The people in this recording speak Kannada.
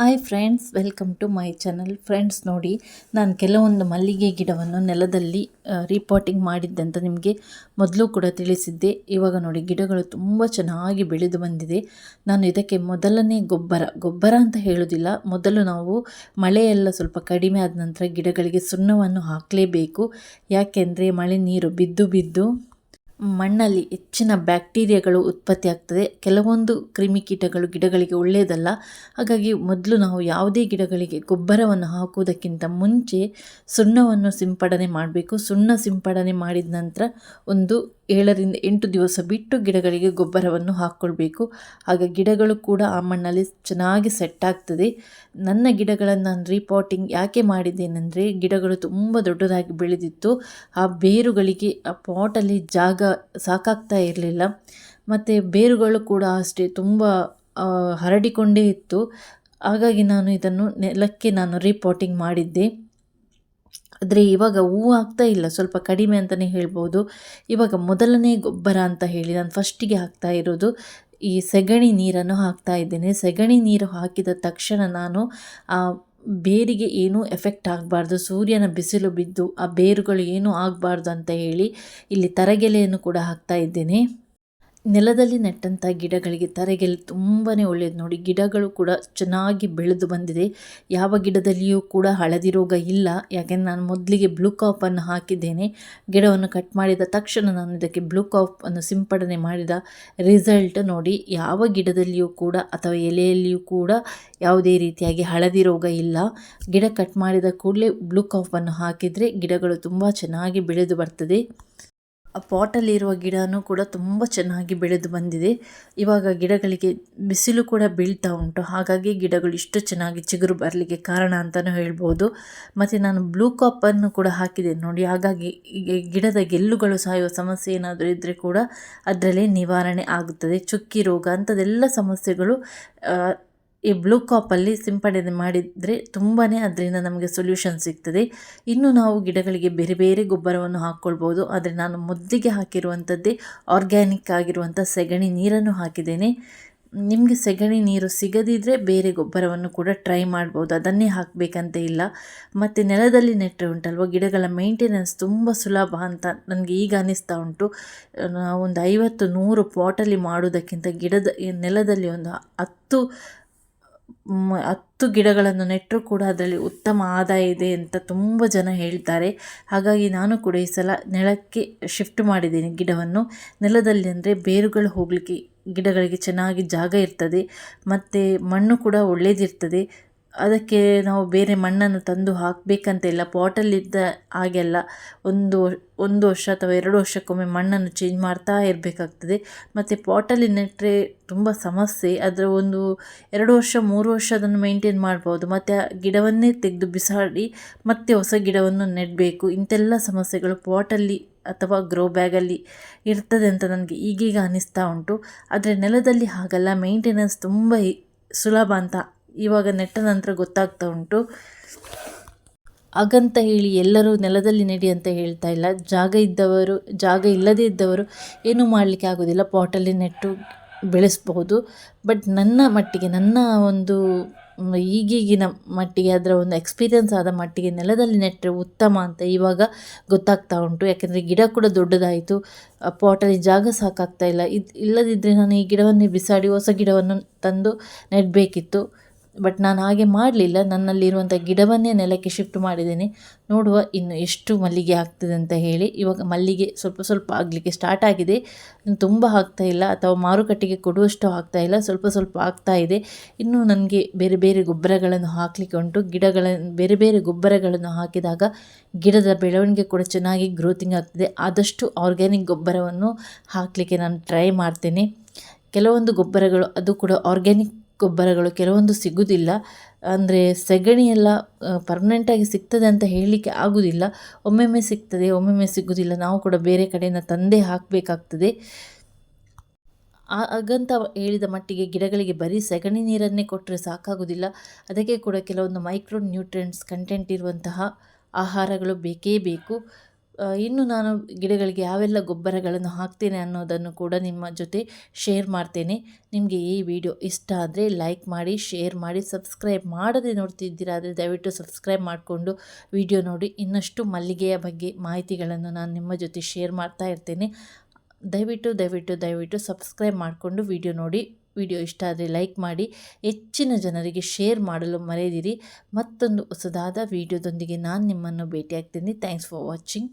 Hi friends welcome to my channel friends ನೋಡಿ, ನಾನು ಕೆಲವೊಂದು ಮಲ್ಲಿಗೆ ಗಿಡವನ್ನು ನೆಲದಲ್ಲಿ ರಿಪೋರ್ಟಿಂಗ್ ಮಾಡಿದ್ದೆ ಅಂತ ನಿಮಗೆ ಮೊದಲು ಕೂಡ ತಿಳಿಸಿದ್ದೆ. ಇವಾಗ ನೋಡಿ, ಗಿಡಗಳು ತುಂಬ ಚೆನ್ನಾಗಿ ಬೆಳೆದು ಬಂದಿದೆ. ನಾನು ಇದಕ್ಕೆ ಮೊದಲನೇ ಗೊಬ್ಬರ ಗೊಬ್ಬರ ಅಂತ ಹೇಳೋದಿಲ್ಲ. ಮೊದಲು ನಾವು ಮಳೆಯೆಲ್ಲ ಸ್ವಲ್ಪ ಕಡಿಮೆ ಆದ ನಂತರ ಗಿಡಗಳಿಗೆ ಸುಣ್ಣವನ್ನು ಹಾಕಲೇಬೇಕು. ಯಾಕೆಂದರೆ ಮಳೆ ನೀರು ಬಿದ್ದು ಬಿದ್ದು ಮಣ್ಣಲ್ಲಿ ಹೆಚ್ಚಿನ ಬ್ಯಾಕ್ಟೀರಿಯಾಗಳು ಉತ್ಪತ್ತಿ ಆಗ್ತದೆ. ಕೆಲವೊಂದು ಕ್ರಿಮಿಕೀಟಗಳು ಗಿಡಗಳಿಗೆ ಒಳ್ಳೆಯದಲ್ಲ. ಹಾಗಾಗಿ ಮೊದಲು ನಾವು ಯಾವುದೇ ಗಿಡಗಳಿಗೆ ಗೊಬ್ಬರವನ್ನು ಹಾಕುವುದಕ್ಕಿಂತ ಮುಂಚೆ ಸುಣ್ಣವನ್ನು ಸಿಂಪಡಣೆ ಮಾಡಬೇಕು. ಸುಣ್ಣ ಸಿಂಪಡಣೆ ಮಾಡಿದ ನಂತರ ಒಂದು ಏಳರಿಂದ ಎಂಟು ದಿವಸ ಬಿಟ್ಟು ಗಿಡಗಳಿಗೆ ಗೊಬ್ಬರವನ್ನು ಹಾಕ್ಕೊಳ್ಬೇಕು ಆಗ ಗಿಡಗಳು ಕೂಡ ಆ ಮಣ್ಣಲ್ಲಿ ಚೆನ್ನಾಗಿ ಸೆಟ್ ಆಗ್ತದೆ. ನನ್ನ ಗಿಡಗಳನ್ನು ನಾನು ರೀಪಾಟಿಂಗ್ ಯಾಕೆ ಮಾಡಿದ್ದೇನೆಂದರೆ, ಗಿಡಗಳು ತುಂಬ ದೊಡ್ಡದಾಗಿ ಬೆಳೆದಿತ್ತು. ಆ ಬೇರುಗಳಿಗೆ ಆ ಪಾಟಲ್ಲಿ ಜಾಗ ಸಾಕಾಗ್ತಾ ಇರಲಿಲ್ಲ. ಮತ್ತು ಬೇರುಗಳು ಕೂಡ ಅಷ್ಟೇ ತುಂಬ ಹರಡಿಕೊಂಡೇ ಇತ್ತು. ಹಾಗಾಗಿ ನಾನು ಇದನ್ನು ನೆಲಕ್ಕೆ ನಾನು ರೀಪಾಟಿಂಗ್ ಮಾಡಿದ್ದೆ. ಆದರೆ ಇವಾಗ ಹೂ ಆಗ್ತಾ ಇಲ್ಲ. ಸ್ವಲ್ಪ ಕಡಿಮೆ ಅಂತಲೇ ಹೇಳ್ಬೋದು. ಇವಾಗ ಮೊದಲನೇ ಗೊಬ್ಬರ ಅಂತ ಹೇಳಿ ನಾನು ಫಸ್ಟಿಗೆ ಹಾಕ್ತಾ ಇರೋದು ಈ ಸೆಗಣಿ ನೀರನ್ನು ಹಾಕ್ತಾ ಇದ್ದೇನೆ. ಸೆಗಣಿ ನೀರು ಹಾಕಿದ ತಕ್ಷಣ ನಾನು ಆ ಬೇರಿಗೆ ಏನೂ ಎಫೆಕ್ಟ್ ಆಗಬಾರ್ದು. ಸೂರ್ಯನ ಬಿಸಿಲು ಬಿದ್ದು ಆ ಬೇರುಗಳು ಏನೂ ಆಗಬಾರ್ದು ಅಂತ ಹೇಳಿ ಇಲ್ಲಿ ತರಗೆಲೆಯನ್ನು ಕೂಡ ಹಾಕ್ತಾ ಇದ್ದೇನೆ. ನೆಲದಲ್ಲಿ ನೆಟ್ಟಂಥ ಗಿಡಗಳಿಗೆ ತರೆಗೆಲ್ ತುಂಬಾ ಒಳ್ಳೆಯದು ನೋಡಿ. ಗಿಡಗಳು ಕೂಡ ಚೆನ್ನಾಗಿ ಬೆಳೆದು ಬಂದಿದೆ. ಯಾವ ಗಿಡದಲ್ಲಿಯೂ ಕೂಡ ಹಳದಿ ರೋಗ ಇಲ್ಲ. ಯಾಕೆಂದರೆ ನಾನು ಮೊದಲಿಗೆ ಬ್ಲೂ ಕಾಪನ್ನು ಹಾಕಿದ್ದೇನೆ. ಗಿಡವನ್ನು ಕಟ್ ಮಾಡಿದ ತಕ್ಷಣ ನಾನು ಇದಕ್ಕೆ ಬ್ಲೂ ಕಾಪನ್ನು ಸಿಂಪಡಣೆ ಮಾಡಿದ ರಿಸಲ್ಟ್ ನೋಡಿ. ಯಾವ ಗಿಡದಲ್ಲಿಯೂ ಕೂಡ ಅಥವಾ ಎಲೆಯಲ್ಲಿಯೂ ಕೂಡ ಯಾವುದೇ ರೀತಿಯಾಗಿ ಹಳದಿ ರೋಗ ಇಲ್ಲ. ಗಿಡ ಕಟ್ ಮಾಡಿದ ಕೂಡಲೇ ಬ್ಲೂ ಕಾಫನ್ನು ಹಾಕಿದರೆ ಗಿಡಗಳು ತುಂಬ ಚೆನ್ನಾಗಿ ಬೆಳೆದು ಬರ್ತದೆ. ಆ ಪಾಟಲ್ಲಿರುವ ಗಿಡನೂ ಕೂಡ ತುಂಬ ಚೆನ್ನಾಗಿ ಬೆಳೆದು ಬಂದಿದೆ. ಇವಾಗ ಗಿಡಗಳಿಗೆ ಬಿಸಿಲು ಕೂಡ ಬೀಳ್ತಾ ಉಂಟು. ಹಾಗಾಗಿ ಗಿಡಗಳು ಇಷ್ಟು ಚೆನ್ನಾಗಿ ಚಿಗುರು ಬರಲಿಕ್ಕೆ ಕಾರಣ ಅಂತಲೂ ಹೇಳ್ಬೋದು. ಮತ್ತು ನಾನು ಬ್ಲೂ ಕಾಪನ್ನು ಕೂಡ ಹಾಕಿದೆ ನೋಡಿ. ಹಾಗಾಗಿ ಗಿಡದ ಗೆಲ್ಲುಗಳು ಸಾಯುವ ಸಮಸ್ಯೆ ಏನಾದರೂ ಇದ್ದರೆ ಕೂಡ ಅದರಲ್ಲೇ ನಿವಾರಣೆ ಆಗುತ್ತದೆ. ಚುಕ್ಕಿ ರೋಗ ಅಂಥದ್ದೆಲ್ಲ ಸಮಸ್ಯೆಗಳು ಈ ಬ್ಲೂ ಕಾಪಲ್ಲಿ ಸಿಂಪಡಣೆ ಮಾಡಿದರೆ ತುಂಬಾ ಅದರಿಂದ ನಮಗೆ ಸೊಲ್ಯೂಷನ್ ಸಿಗ್ತದೆ. ಇನ್ನು ನಾವು ಗಿಡಗಳಿಗೆ ಬೇರೆ ಬೇರೆ ಗೊಬ್ಬರವನ್ನು ಹಾಕ್ಕೊಳ್ಬೋದು. ಆದರೆ ನಾನು ಮೊದಲಿಗೆ ಹಾಕಿರುವಂಥದ್ದೇ ಆರ್ಗ್ಯಾನಿಕ್ ಆಗಿರುವಂಥ ಸೆಗಣಿ ನೀರನ್ನು ಹಾಕಿದ್ದೇನೆ. ನಿಮಗೆ ಸೆಗಣಿ ನೀರು ಸಿಗದಿದ್ದರೆ ಬೇರೆ ಗೊಬ್ಬರವನ್ನು ಕೂಡ ಟ್ರೈ ಮಾಡ್ಬೋದು. ಅದನ್ನೇ ಹಾಕಬೇಕಂತ ಇಲ್ಲ. ಮತ್ತು ನೆಲದಲ್ಲಿ ನೆಟ್ಟರೆ ಉಂಟಲ್ವ? ಗಿಡಗಳ ಮೇಂಟೆನೆನ್ಸ್ ತುಂಬ ಸುಲಭ ಅಂತ ನನಗೆ ಈಗ ಅನ್ನಿಸ್ತಾ ಉಂಟು. ಒಂದು ಐವತ್ತು ನೂರು ಪಾಟಲ್ಲಿ ಮಾಡೋದಕ್ಕಿಂತ ಗಿಡದ, ನೆಲದಲ್ಲಿ ಒಂದು ಹತ್ತು ಹತ್ತು ಗಿಡಗಳನ್ನು ನೆಟ್ಟರೂ ಕೂಡ ಅದರಲ್ಲಿ ಉತ್ತಮ ಆದಾಯ ಇದೆ ಅಂತ ತುಂಬ ಜನ ಹೇಳ್ತಾರೆ. ಹಾಗಾಗಿ ನಾನು ಕೂಡ ಈ ಸಲ ನೆಲಕ್ಕೆ ಶಿಫ್ಟ್ ಮಾಡಿದ್ದೀನಿ ಗಿಡವನ್ನು. ನೆಲದಲ್ಲಿ ಅಂದರೆ ಬೇರುಗಳು ಹೋಗಲಿಕ್ಕೆ, ಗಿಡಗಳಿಗೆ ಚೆನ್ನಾಗಿ ಜಾಗ ಇರ್ತದೆ. ಮತ್ತು ಮಣ್ಣು ಕೂಡ ಒಳ್ಳೆಯದಿರ್ತದೆ ಅದಕ್ಕೆ ನಾವು ಬೇರೆ ಮಣ್ಣನ್ನು ತಂದು ಹಾಕಬೇಕಂತ ಇಲ್ಲ. ಪಾಟಲ್ಲಿದ್ದ ಹಾಗೆಲ್ಲ ಒಂದು ಒಂದು ವರ್ಷ ಅಥವಾ ಎರಡು ವರ್ಷಕ್ಕೊಮ್ಮೆ ಮಣ್ಣನ್ನು ಚೇಂಜ್ ಮಾಡ್ತಾ ಇರಬೇಕಾಗ್ತದೆ. ಮತ್ತು ಪಾಟಲ್ಲಿ ನೆಟ್ಟರೆ ತುಂಬ ಸಮಸ್ಯೆ. ಅದರ ಒಂದು ಎರಡು ವರ್ಷ, ಮೂರು ವರ್ಷ ಅದನ್ನು ಮೇಂಟೈನ್ ಮಾಡ್ಬೋದು. ಮತ್ತು ಆ ಗಿಡವನ್ನೇ ತೆಗೆದು ಬಿಸಾಡಿ ಮತ್ತೆ ಹೊಸ ಗಿಡವನ್ನು ನೆಡಬೇಕು. ಇಂಥೆಲ್ಲ ಸಮಸ್ಯೆಗಳು ಪಾಟಲ್ಲಿ ಅಥವಾ ಗ್ರೋ ಬ್ಯಾಗಲ್ಲಿ ಇರ್ತದೆ ಅಂತ ನನಗೆ ಈಗೀಗ ಅನ್ನಿಸ್ತಾ ಉಂಟು. ಆದರೆ ನೆಲದಲ್ಲಿ ಹಾಗಲ್ಲ. ಮೇಂಟೆನೆನ್ಸ್ ತುಂಬ ಸುಲಭ ಅಂತ ಇವಾಗ ನೆಟ್ಟ ನಂತರ ಗೊತ್ತಾಗ್ತಾ ಉಂಟು. ಹಾಗಂತ ಹೇಳಿ ಎಲ್ಲರೂ ನೆಲದಲ್ಲಿ ನೆಡಿ ಅಂತ ಹೇಳ್ತಾ ಇಲ್ಲ. ಜಾಗ ಇದ್ದವರು, ಜಾಗ ಇಲ್ಲದೇ ಇದ್ದವರು ಏನೂ ಮಾಡಲಿಕ್ಕೆ ಆಗೋದಿಲ್ಲ. ಪಾಟಲ್ಲಿ ನೆಟ್ಟು ಬೆಳೆಸ್ಬಹುದು. ಬಟ್ ನನ್ನ ಮಟ್ಟಿಗೆ, ನನ್ನ ಒಂದು ಈಗೀಗಿನ ಮಟ್ಟಿಗೆ, ಅದರ ಒಂದು ಎಕ್ಸ್ಪೀರಿಯನ್ಸ್ ಆದ ಮಟ್ಟಿಗೆ ನೆಲದಲ್ಲಿ ನೆಟ್ಟರೆ ಉತ್ತಮ ಅಂತ ಇವಾಗ ಗೊತ್ತಾಗ್ತಾ ಉಂಟು. ಯಾಕೆಂದರೆ ಗಿಡ ಕೂಡ ದೊಡ್ಡದಾಯಿತು. ಪಾಟಲ್ಲಿ ಜಾಗ ಸಾಕಾಗ್ತಾ ಇಲ್ಲ. ಇದು ಇಲ್ಲದಿದ್ದರೆ ನಾನು ಈ ಗಿಡವನ್ನೇ ಬಿಸಾಡಿ ಹೊಸ ಗಿಡವನ್ನು ತಂದು ನೆಡಬೇಕಿತ್ತು. ಬಟ್ ನಾನು ಹಾಗೆ ಮಾಡಲಿಲ್ಲ. ನನ್ನಲ್ಲಿರುವಂಥ ಗಿಡವನ್ನೇ ನೆಲಕ್ಕೆ ಶಿಫ್ಟ್ ಮಾಡಿದ್ದೇನೆ. ನೋಡುವ ಇನ್ನು ಎಷ್ಟು ಮಲ್ಲಿಗೆ ಆಗ್ತದೆ ಅಂತ ಹೇಳಿ. ಇವಾಗ ಮಲ್ಲಿಗೆ ಸ್ವಲ್ಪ ಸ್ವಲ್ಪ ಆಗಲಿಕ್ಕೆ ಸ್ಟಾರ್ಟ್ ಆಗಿದೆ. ತುಂಬ ಆಗ್ತಾ ಇಲ್ಲ. ಅಥವಾ ಮಾರುಕಟ್ಟೆಗೆ ಕೊಡುವಷ್ಟು ಆಗ್ತಾ ಇಲ್ಲ. ಸ್ವಲ್ಪ ಸ್ವಲ್ಪ ಆಗ್ತಾ ಇದೆ. ಇನ್ನು ನನಗೆ ಬೇರೆ ಬೇರೆ ಗೊಬ್ಬರಗಳನ್ನು ಹಾಕಲಿಕ್ಕೆ ಉಂಟು. ಗಿಡಗಳನ್ನು ಬೇರೆ ಬೇರೆ ಗೊಬ್ಬರಗಳನ್ನು ಹಾಕಿದಾಗ ಗಿಡದ ಬೆಳವಣಿಗೆ ಕೂಡ ಚೆನ್ನಾಗಿ ಗ್ರೋತಿಂಗ್ ಆಗ್ತದೆ. ಆದಷ್ಟು ಆರ್ಗ್ಯಾನಿಕ್ ಗೊಬ್ಬರವನ್ನು ಹಾಕಲಿಕ್ಕೆ ನಾನು ಟ್ರೈ ಮಾಡ್ತೇನೆ. ಕೆಲವೊಂದು ಗೊಬ್ಬರಗಳು ಅದು ಕೂಡ ಆರ್ಗ್ಯಾನಿಕ್ ಗೊಬ್ಬರಗಳು ಕೆಲವೊಂದು ಸಿಗುವುದಿಲ್ಲ ಅಂದರೆ ಸೆಗಣಿಯೆಲ್ಲ ಪರ್ಮನೆಂಟಾಗಿ ಸಿಗ್ತದೆ ಅಂತ ಹೇಳಲಿಕ್ಕೆ ಆಗೋದಿಲ್ಲ. ಒಮ್ಮೊಮ್ಮೆ ಸಿಗ್ತದೆ, ಒಮ್ಮೊಮ್ಮೆ ಸಿಗೋದಿಲ್ಲ. ನಾವು ಕೂಡ ಬೇರೆ ಕಡೆಯಿಂದ ತಂದೆ ಹಾಕಬೇಕಾಗ್ತದೆ. ಹಾಗಂತ ಹೇಳಿದ ಮಟ್ಟಿಗೆ ಗಿಡಗಳಿಗೆ ಬರೀ ಸೆಗಣಿ ನೀರನ್ನೇ ಕೊಟ್ಟರೆ ಸಾಕಾಗೋದಿಲ್ಲ. ಅದಕ್ಕೆ ಕೂಡ ಕೆಲವೊಂದು ಮೈಕ್ರೋ ನ್ಯೂಟ್ರಿಯೆಂಟ್ಸ್ ಕಂಟೆಂಟ್ ಇರುವಂತಹ ಆಹಾರಗಳು ಬೇಕೇ ಬೇಕು. ಇನ್ನು ನಾನು ಗಿಡಗಳಿಗೆ ಯಾವೆಲ್ಲ ಗೊಬ್ಬರಗಳನ್ನು ಹಾಕ್ತೇನೆ ಅನ್ನೋದನ್ನು ಕೂಡ ನಿಮ್ಮ ಜೊತೆ ಶೇರ್ ಮಾಡ್ತೇನೆ. ನಿಮಗೆ ಈ ವಿಡಿಯೋ ಇಷ್ಟ ಆದರೆ ಲೈಕ್ ಮಾಡಿ ಶೇರ್ ಮಾಡಿ ಸಬ್ಸ್ಕ್ರೈಬ್ ಮಾಡದೆ ನೋಡ್ತಿದ್ದೀರಾ ಆದರೆ ದಯವಿಟ್ಟು ಸಬ್ಸ್ಕ್ರೈಬ್ ಮಾಡಿಕೊಂಡು ವಿಡಿಯೋ ನೋಡಿ. ಇನ್ನಷ್ಟು ಮಲ್ಲಿಗೆಯ ಬಗ್ಗೆ ಮಾಹಿತಿಗಳನ್ನು ನಾನು ನಿಮ್ಮ ಜೊತೆ ಶೇರ್ ಮಾಡ್ತಾ ಇರ್ತೇನೆ. ದಯವಿಟ್ಟು ದಯವಿಟ್ಟು ದಯವಿಟ್ಟು ಸಬ್ಸ್ಕ್ರೈಬ್ ಮಾಡಿಕೊಂಡು ವಿಡಿಯೋ ನೋಡಿ. ವಿಡಿಯೋ ಇಷ್ಟ ಆದರೆ ಲೈಕ್ ಮಾಡಿ. ಹೆಚ್ಚಿನ ಜನರಿಗೆ ಶೇರ್ ಮಾಡಲು ಮರೆಯದಿರಿ. ಮತ್ತೊಂದು ಹೊಸದಾದ ವಿಡಿಯೋದೊಂದಿಗೆ ನಾನು ನಿಮ್ಮನ್ನು ಭೇಟಿಯಾಗ್ತೀನಿ. Thanks for watching